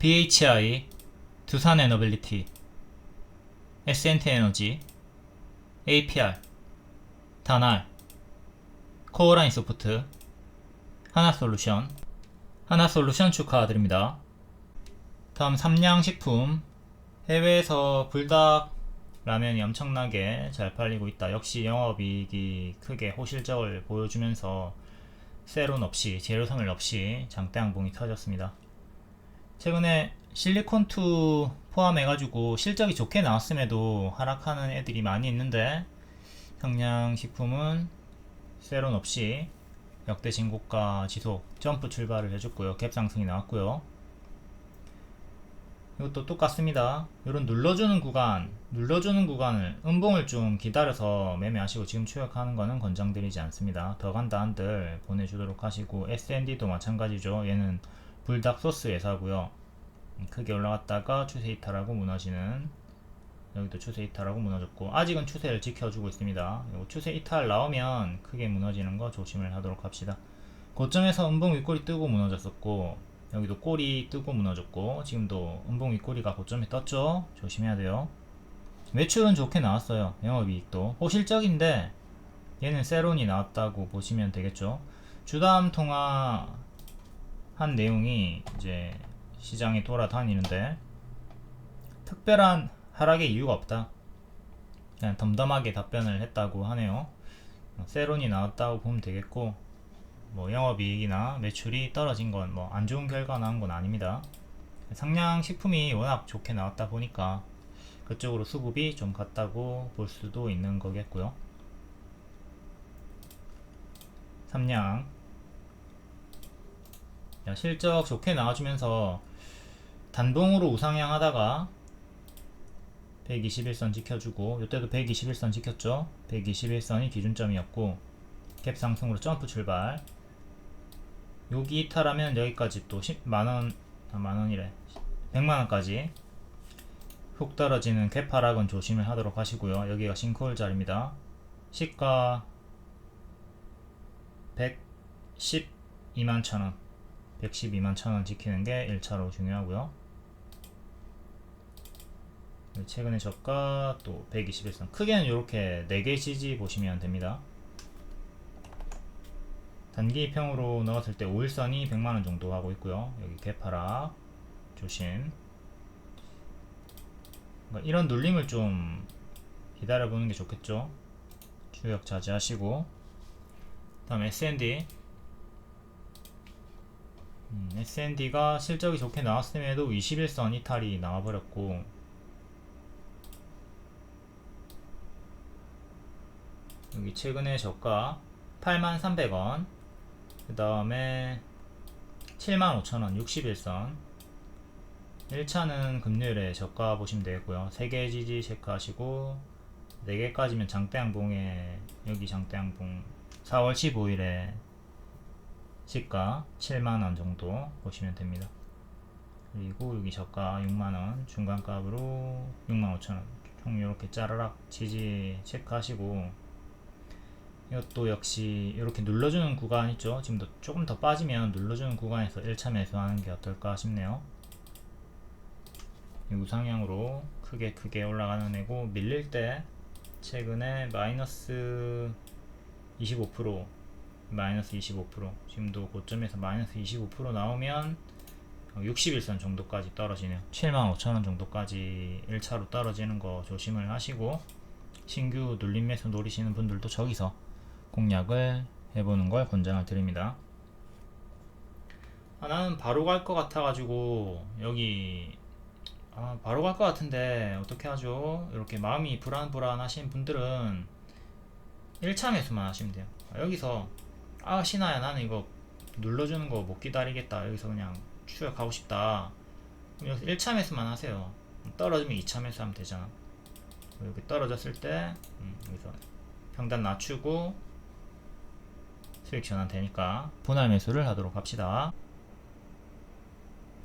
BHI, 두산 에너빌리티, S&T 에너지, APR, 다날, 코어라인 소프트, 하나솔루션, 하나솔루션 축하드립니다. 다음 삼양식품 해외에서 불닭 라면이 엄청나게 잘 팔리고 있다. 역시 영업이익이 크게 호실적을 보여주면서 세론 없이 재료선을 없이 장대항봉이 터졌습니다. 최근에 실리콘2 포함해가지고 실적이 좋게 나왔음에도 하락하는 애들이 많이 있는데 평양식품은 세론 없이 역대 신고가 지속 점프 출발을 해줬고요. 갭 상승이 나왔고요. 이것도 똑같습니다. 이런 눌러주는 구간, 눌러주는 구간을 음봉을 좀 기다려서 매매하시고 지금 추격하는 거는 권장드리지 않습니다. 더 간다 한들 보내주도록 하시고 S&D도 마찬가지죠. 얘는 불닭 소스 회사고요. 크게 올라갔다가 추세 이탈하고 무너지는 여기도 추세 이탈하고 무너졌고 아직은 추세를 지켜주고 있습니다. 요 추세 이탈 나오면 크게 무너지는 거 조심을 하도록 합시다. 고점에서 음봉 윗골이 뜨고 무너졌었고 여기도 꼬리 뜨고 무너졌고 지금도 음봉 윗꼬리가 고점에 떴죠 조심해야 돼요 매출은 좋게 나왔어요 영업이익도 호실적인데 얘는 세론이 나왔다고 보시면 되겠죠 주담 통화 한 내용이 이제 시장에 돌아다니는데 특별한 하락의 이유가 없다 그냥 덤덤하게 답변을 했다고 하네요 세론이 나왔다고 보면 되겠고 뭐 영업이익이나 매출이 떨어진 건 뭐 안 좋은 결과 나온 건 아닙니다. 상량 식품이 워낙 좋게 나왔다 보니까 그쪽으로 수급이 좀 갔다고 볼 수도 있는 거겠고요. 삼양 야, 실적 좋게 나와주면서 단봉으로 우상향 하다가 121선 지켜주고 이때도 121선 지켰죠? 121선이 기준점이었고 갭 상승으로 점프 출발. 여기 이탈하면 여기까지 또 10만원 아 만원이래. 100만원까지. 훅 떨어지는 갭 하락은 조심을 하도록 하시고요. 여기가 싱크홀 자리입니다. 시가 112만 천원 112만 천원 지키는 게 1차로 중요하고요. 최근에 저가 또 121선. 크게는 이렇게 4개 지지 보시면 됩니다. 단기 평으로 넣었을 때 5일선이 100만원 정도 하고 있고요. 여기 개파락 조심. 그러니까 이런 눌림을 좀 기다려보는 게 좋겠죠? 추격 자제하시고. 다음 S&D 음, S&D가 실적이 좋게 나왔음에도 21선 이탈이 나와버렸고. 여기 최근에 저가 83,300원 그 다음에 75,000원 61선. 1차는 금요일에 저가 보시면 되겠고요. 3개 지지 체크하시고 4개까지면 장대양봉에 여기 장대양봉 4월 15일에 시가 7만원 정도 보시면 됩니다. 그리고 여기 저가 6만원 중간값으로 65,000원. 총 이렇게 짜라락 지지 체크하시고 이것도 역시 이렇게 눌러주는 구간 있죠? 지금도 조금 더 빠지면 눌러주는 구간에서 1차 매수하는 게 어떨까 싶네요. 우상향으로 크게 크게 올라가는 애고 밀릴 때 최근에 마이너스 25% 마이너스 25% 지금도 고점에서 마이너스 25% 나오면 61선 정도까지 떨어지네요 75,000원 정도까지 1차로 떨어지는 거 조심을 하시고 신규 눌림 매수 노리시는 분들도 저기서 공략을 해보는 걸 권장을 드립니다. 아, 나는 바로 갈 것 같아가지고 여기 아, 바로 갈 것 같은데 어떻게 하죠? 이렇게 마음이 불안불안하신 분들은 1차 매수만 하시면 돼요. 아, 여기서 아 신하야 나는 이거 눌러주는 거 못 기다리겠다. 여기서 그냥 추격하고 싶다. 여기서 1차 매수만 하세요. 떨어지면 2차 매수하면 되잖아. 여기 떨어졌을 때 음, 여기서 평단 낮추고 수익 전환 되니까 분할 매수를 하도록 합시다.